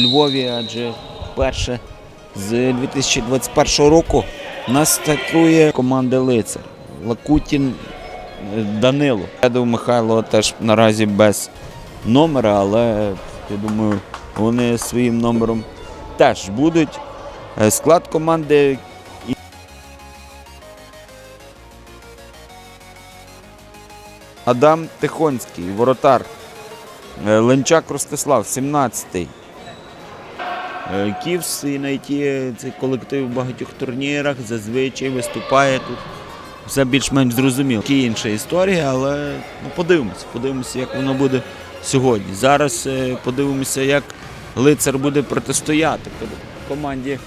Львові, адже перше з 2021 року нас стартує команда Лицар. Лакутін е, Данило. Я думаю, Михайло теж наразі без номера, але я думаю, вони своїм номером теж будуть. Е, Склад команди Адам Тихонський, воротар. Е, Ленчак Ростислав, 17-й. Е, Ківс і найти цей колектив в багатьох турнірах зазвичай виступає тут. Все більш-менш зрозуміло. Такі інша історія, але ну, подивимося. Подивимося, як воно буде сьогодні. Зараз е, подивимося, як лицар буде протистояти команді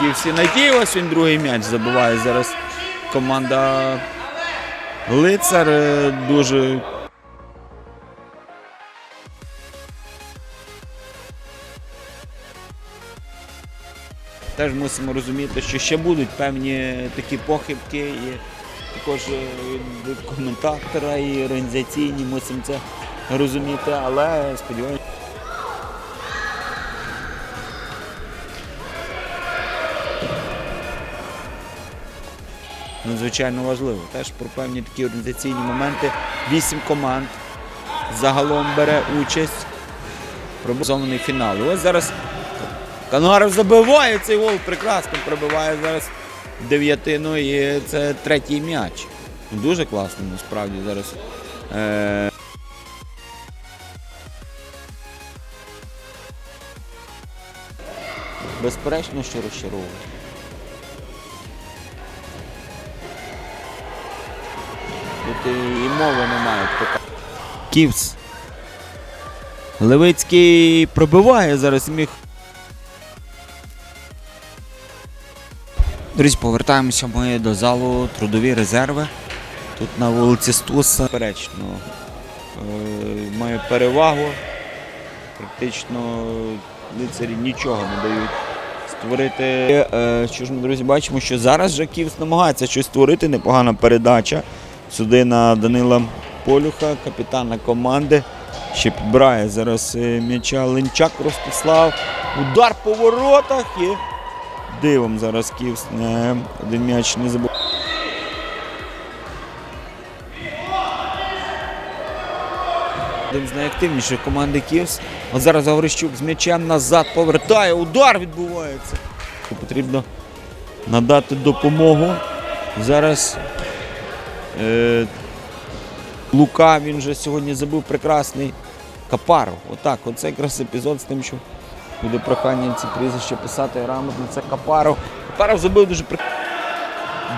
Ківс і найти. Ось він другий м'яч забиває зараз команда Лицар е, дуже теж мусимо розуміти, що ще будуть певні такі похибки, і також е, від коментатора і організаційні мусимо це розуміти, але сподіваюся. Надзвичайно важливо. Теж про певні такі організаційні моменти. Вісім команд загалом бере участь. Пробозований фінал. І ось зараз Кангаров забиває цей гол, прекрасно пробиває зараз дев'ятину і це третій м'яч. Дуже класно насправді зараз. Е- Безперечно, що розчаровує. Тут і мови немає. Ківс. Левицький пробиває зараз міг. Друзі, повертаємося ми до залу трудові резерви. Тут на вулиці Стуса. Перечно е, має перевагу. Практично лицарі нічого не дають створити. Е, що ж ми, друзі, бачимо, що зараз Київ намагається щось створити. Непогана передача. Сюди на Данила Полюха, капітана команди. Ще підбирає зараз е, м'яча Ленчак Ростислав. Удар по воротах і дивом зараз Київ не, один м'яч не забув. Один з найактивніших команди Київс. От зараз Гаврищук з м'ячем назад повертає. Удар відбувається. Потрібно надати допомогу. Зараз е, Лука він вже сьогодні забив прекрасний Капаров. Отак, оце якраз епізод з тим, що буде прохання ці прізвища писати грамотно. Це Капаров. Капаров забив дуже при...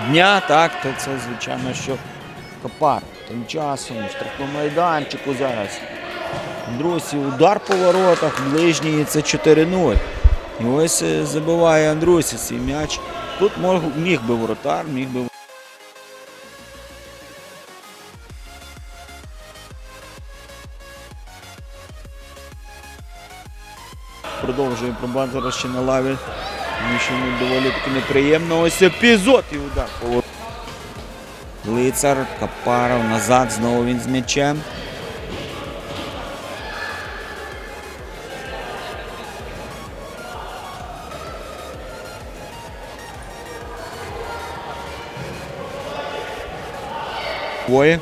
дня, так, то це звичайно, що Капаров. Тим часом в майданчику зараз. Андрусі, удар по воротах, ближній це 4-0. І ось е, забиває Андрусі свій м'яч. Тут міг би воротар, міг би продовжує пробувати зараз ще на лаві. Тому що йому доволі таки неприємно. Ось епізод і удар. Лицар, Капаров, назад, знову він з м'ячем. Двоє.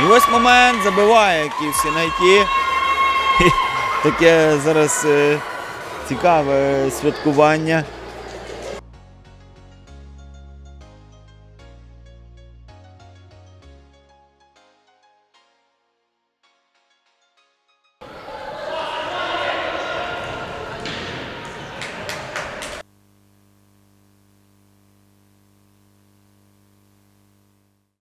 І ось момент забиває, який всі знайти. Таке зараз е, цікаве святкування.